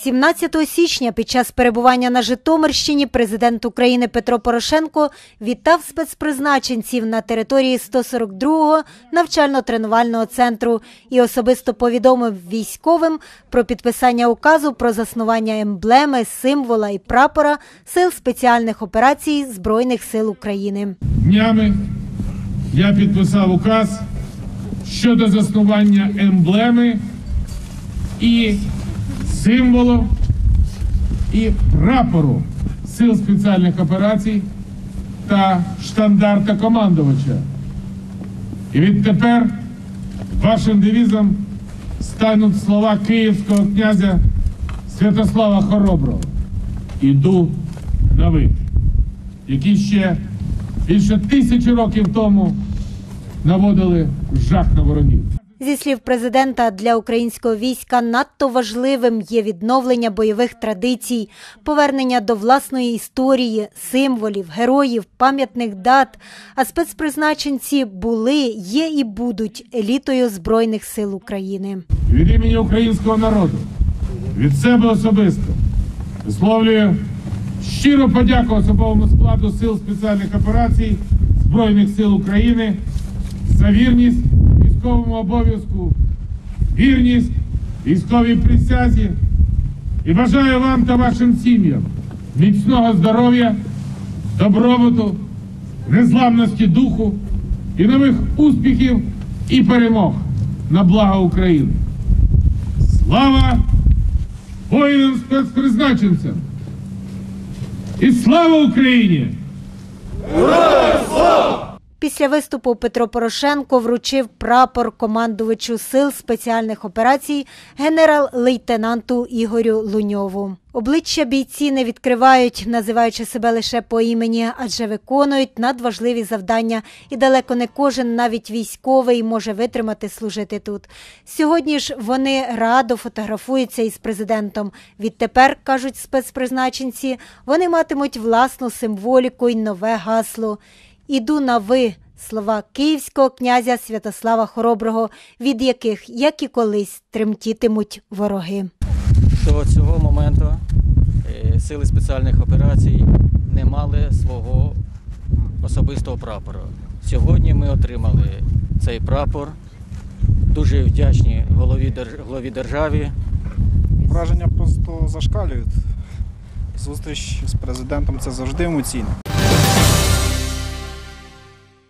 17 січня під час перебування на Житомирщині президент України Петро Порошенко вітав спецпризначенців на території 142-го навчально-тренувального центру і особисто повідомив військовим про підписання указу про заснування емблеми, символа і прапора Сил спеціальних операцій Збройних сил України. Днями я підписав указ щодо заснування емблеми і символу і прапору Сил спеціальних операцій та штандарта командувача. І відтепер вашим девізом стануть слова київського князя Святослава Хороброго. Іду на ви, які ще більше тисячі років тому наводили жах на ворогів. Зі слів президента, для українського війська надто важливим є відновлення бойових традицій, повернення до власної історії, символів, героїв, пам'ятних дат. А спецпризначенці були, є і будуть елітою Збройних сил України. Від імені українського народу, від себе особисто, висловлюю щиру подяку особовому складу Сил спеціальних операцій Збройних сил України за вірність військовому обов'язку, вірність військовій присязі і бажаю вам та вашим сім'ям міцного здоров'я, добробуту, незламності духу і нових успіхів і перемог на благо України. Слава воїнам спецпризначенцям! І слава Україні! Після виступу Петро Порошенко вручив прапор командувачу сил спеціальних операцій генерал-лейтенанту Ігорю Луньову. Обличчя бійці не відкривають, називаючи себе лише по імені, адже виконують надважливі завдання, і далеко не кожен, навіть військовий, може витримати служити тут. Сьогодні ж вони радо фотографуються із президентом. Відтепер кажуть спецпризначенці, вони матимуть власну символіку й нове гасло. Іду на ви слова київського князя Святослава Хороброго, від яких, як і колись, тремтітимуть вороги. До цього моменту е, сили спеціальних операцій не мали свого особистого прапора. Сьогодні ми отримали цей прапор. Дуже вдячні голові, держ- голові державі. Враження просто зашкалюють. Зустріч з президентом це завжди емоційно.